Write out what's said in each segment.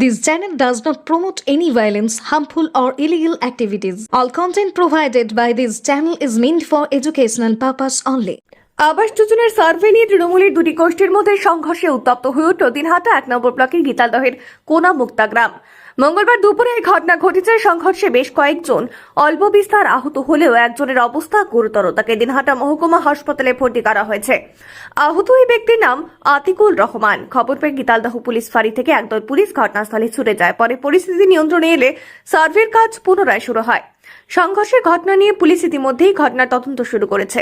This channel does not promote any violence, harmful, or illegal activities. All content provided by this channel is meant for educational purpose only. আবাস যোজনার survey নিয়ে তৃণমূলের দুটি গোষ্ঠীর মধ্যে সংঘর্ষে উত্তপ্ত হয়ে উঠল দিনহাটা এক নম্বর ব্লকের গীতালদহের কোনা মুক্তা গ্রাম মঙ্গলবার দুপুরে এই ঘটনা ঘটেছে। সংঘর্ষে বেশ কয়েকজন অল্প বিস্তার আহত হলেও একজনের অবস্থা গুরুতর। তাকে দিনহাটা মহকুমা হাসপাতালে ভর্তি করা হয়েছে। আহত ওই ব্যক্তির নাম আতিকুল রহমান। খবর পেয়ে গীতালদাহ পুলিশ ফাঁড়ি থেকে একদল পুলিশ ঘটনাস্থলে ছুটে যায়। পরে পরিস্থিতি নিয়ন্ত্রণে এলে সার্ভের কাজ পুনরায় শুরু হয়। সংঘর্ষের ঘটনা নিয়ে পুলিশ ইতিমধ্যেই ঘটনার তদন্ত শুরু করেছে।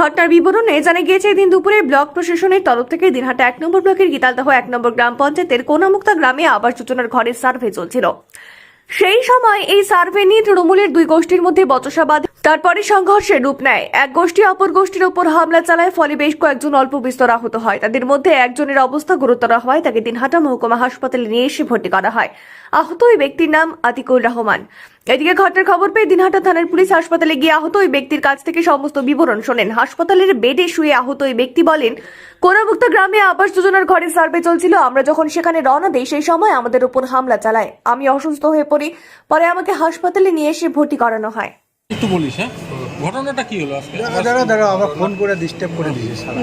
ঘটনার বিবরণে জানা গিয়েছে, এদিন দুপুরে ব্লক প্রশাসনের তরফ থেকে দিনহাটা এক নম্বর ব্লকের গীতালদহ এক নম্বর গ্রাম পঞ্চায়েতের কোনামুক্তা গ্রামে আবাস যোজনার ঘরের সার্ভে চলছিল। সেই সময় এই সার্ভে নিয়ে তৃণমূলের দুই গোষ্ঠীর মধ্যে বচসাবাদ তারপরে সংঘর্ষে রূপ নেয়। এক গোষ্ঠী অপর গোষ্ঠীর ওপর হামলা চালায়, ফলে বেশ কয়েকজন অল্প বিস্তর আহত হয়। তাদের মধ্যে একজনের অবস্থা গুরুতর হয় তাকে দিনহাটা মহকুমা হাসপাতালে নিয়ে এসে ভর্তি করা হয়। আহত ওই ব্যক্তির নাম আতিকুর রহমান। এদিকে ঘটনার খবর পেয়ে দিনহাটা থানার পুলিশ হাসপাতালে গিয়ে আহত ওই ব্যক্তির কাছ থেকে সমস্ত বিবরণ শোনেন। হাসপাতালের বেডে শুয়ে আহত ওই ব্যক্তি বলেন, কোনামুক্ত গ্রামে আবাস যোজনার ঘরে সার্ভে চলছিল। আমরা যখন সেখানে রওনা দিই, সেই সময় আমাদের উপর হামলা চালায়। আমি অসুস্থ হয়ে পড়ি। পরে আমাকে হাসপাতালে নিয়ে এসে ভর্তি করানো হয়। একটু বলিস হ্যাঁ? ঘটনাটা কি হলো আজকে? দাঁড়া দাঁড়া আবার ফোন করে ডিস্টার্ব করে দিয়েছে সারা।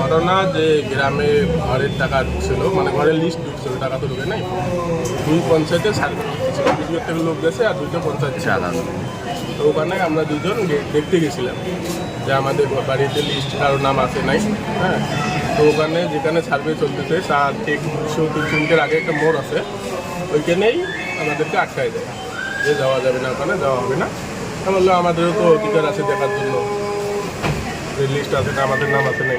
ঘটনা যে গ্রামে ঘরের টাকা ঢুকছিল মানে ঘরের লিস্ট ঢুকছিল টাকা তো ঢুকে নাই। দুই পঞ্চায়েতের সার্ভে ছিল। থেকে লোক গেছে আর দুইটা পঞ্চায়েত ছিল। তো ওখানে আমরা দুজন দেখতে গেছিলাম যে আমাদের বাড়িতে লিস্ট কারোর নাম আছে নাই হ্যাঁ? তো ওখানে যেখানে সার্ভে চলতেছে তার ঠিক দুশো তিনশো মিটার আগে একটা মোড় আছে ওইখানেই আমাদেরকে আটকায় দেয়। যে যাওয়া যাবে না ওখানে যাওয়া হবে না। আমি বললাম আমাদেরও তো অধিকার আছে দেখার জন্য। যে লিস্ট আছে না আমাদের নাম আছে নাই।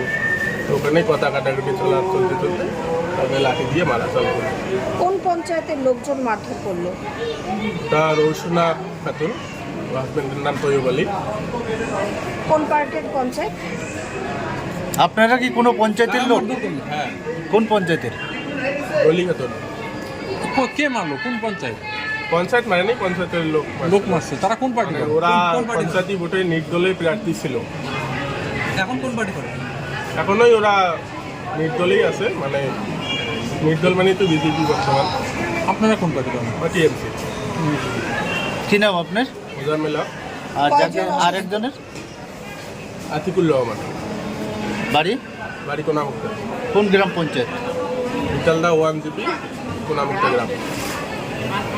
তো ওখানেই কথা কাটাকাটি চলা চলতে চলতে তাকে লাঠি দিয়ে মারা চালু কোন পঞ্চায়েতের লোকজন মারধর করল? তার রৌসুনা খাতুন হাজব্যান্ডের নাম তৈব আলী। কোন পার্কের পঞ্চায়েত? আপনারা কি কোনো পঞ্চায়েতের লোক? হ্যাঁ। কোন পঞ্চায়েতের? গলি খাতুন কো- কে মারলো? কোন পঞ্চায়েত? পঞ্চায়েত মানে নেই পঞ্চায়েতের লোক মারছে। লোক মারছে। তারা কোন পার্টি মানে ওরা পঞ্চায়েতই ভোটে নির্দলীয় প্রার্থী ছিল। এখন কোন পার্টি করে? এখনোই ওরা নির্দলেই আছে মানে নির্দল মানে তো বিজেপি বর্তমান। আপনারা কোন পার্টি করেন? বা টিএমসি। কি নাম আপনার? মোজামেলা আর যাকে আরেকজনের আতিকুল রহমান। বাড়ি? বাড়ি কোনামুক্তা। কোন গ্রাম পঞ্চায়েত? বিতালদা ওয়ান জিপি কোনামুক্তা গ্রাম।